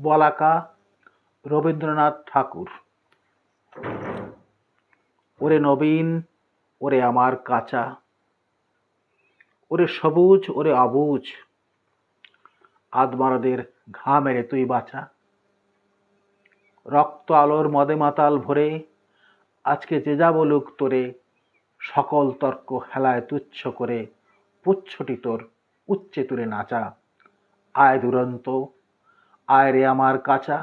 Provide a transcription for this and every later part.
বলাকা রবীন্দ্রনাথ ঠাকুর। ওরে নবীন, ওরে আমার কাঁচা। ওরে সবুজ, ওরে অবুজ। আদমারাদের ঘা মেরে তুই বাঁচা। রক্ত আলোর মদে মাতাল ভরে, আজকে যে যা বলুক তোরে, সকল তর্ক হেলায় তুচ্ছ করে, পুচ্ছটি তোর উচ্চে তুলে নাচা। আয় দুরন্ত আয় রে আমার কাঁচা।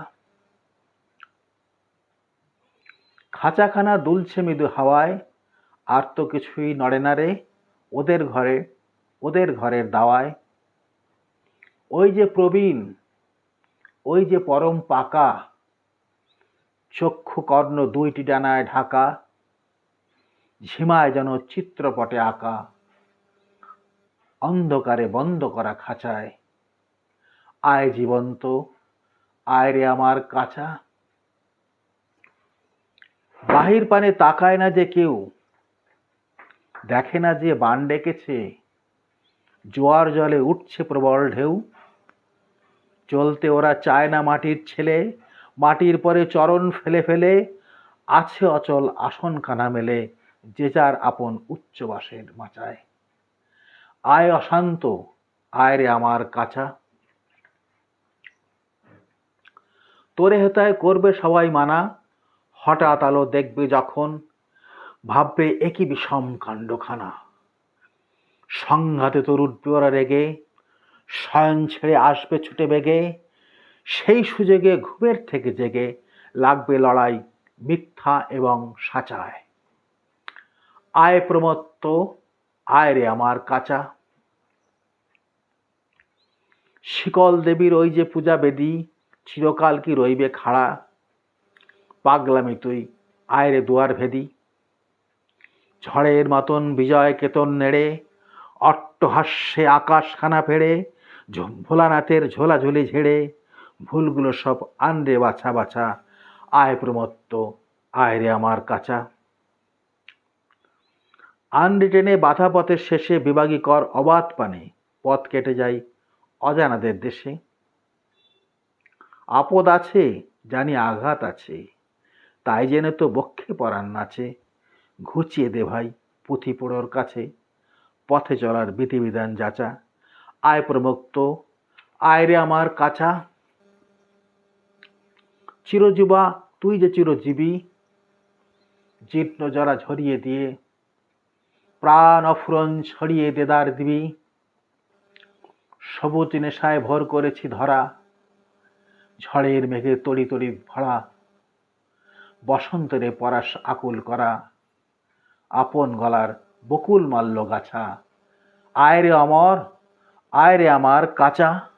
খাঁচাখানা দুলছে মৃদু হাওয়ায়, আর তো কিছুই নড়ে না রে ওদের ঘরে, ওদের ঘরের দাওয়ায়। ওই যে প্রবীণ, ওই যে পরম পাকা, চক্ষু কর্ণ দুইটি ডানায় ঢাকা, ঝিমায় যেন চিত্রপটে আঁকা, অন্ধকারে বন্ধ করা খাঁচায়। আয় জীবন্ত, আয় রে আমার কাঁচা। বাহির পানে তাকায় না যে কেউ, দেখে না যে বান ডেকেছে। জোয়ার জলে উঠছে প্রবল ঢেউ। চলতে ওরা চায় না মাটির ছেলে, মাটির পরে চরণ ফেলে ফেলে, আছে অচল আসন কানা মেলে, যে যার আপন উচ্চবাসের মাচায়। আয় অশান্ত, আয় রে আমার কাঁচা। তোরে হেতায় করবে সবাই মানা। হঠাৎ আলো দেখবে যখন, ভাববে একই বিষম কাণ্ডখানা। সংঘাতে তোর উঠবে ওরা রেগে, শয়ন ছেড়ে আসবে ছুটে বেগে, সেই সুযোগে ঘুমের থেকে জেগে লাগবে লড়াই মিথ্যা এবং সাচায়। আয় প্রমত্ত, আয় রে আমার কাঁচা। শিকল দেবীর ওই যে পূজা বেদী চিরকাল কি রইবে খাড়া? পাগলামি তুই আয় রে দুয়ার ভেদি। ঝড়ের মতন বিজয় কেতন নেড়ে, অট্টহাস্যে আকাশখানা ফেড়ে ভোলানাথের ঝোলাঝুলি ঝেড়ে, ভুলগুলো সব আনরে বাছা বাছা, আয় প্রমত্ত আয় রে আমার কাঁচা। আনরে টেনে বাধা পথের শেষে বিভাগী কর অবাধ পানে, পথ কেটে যায় অজানাদের দেশে। আপদ আছে, জানি আঘাত আছে। তাই জেনে তো বক্ষে পরাণ নাচে। ঘুচিয়ে দে ভাই পুঁথি পোড়োর কাছে। পথে চলার বিধিবিধান যাচা। আয় প্রমুক্ত, আয় রে আমার কাছা। চিরজীবা, তুই যে চিরজীবী। জীর্ণ জরা ঝরিয়ে দিয়ে। প্রাণ অফুরন ছড়িয়ে দেদার দিবি। সবুজ নেশায় ভর করেছি ধরা। ঝড়ের মেঘে তড়ি তড়ি ভরা। বসন্তরে পরাশ আকুল করা। আপন গলার বকুল মাল্য গাছা। আয় রে অমর আয় রে আমার কাঁচা।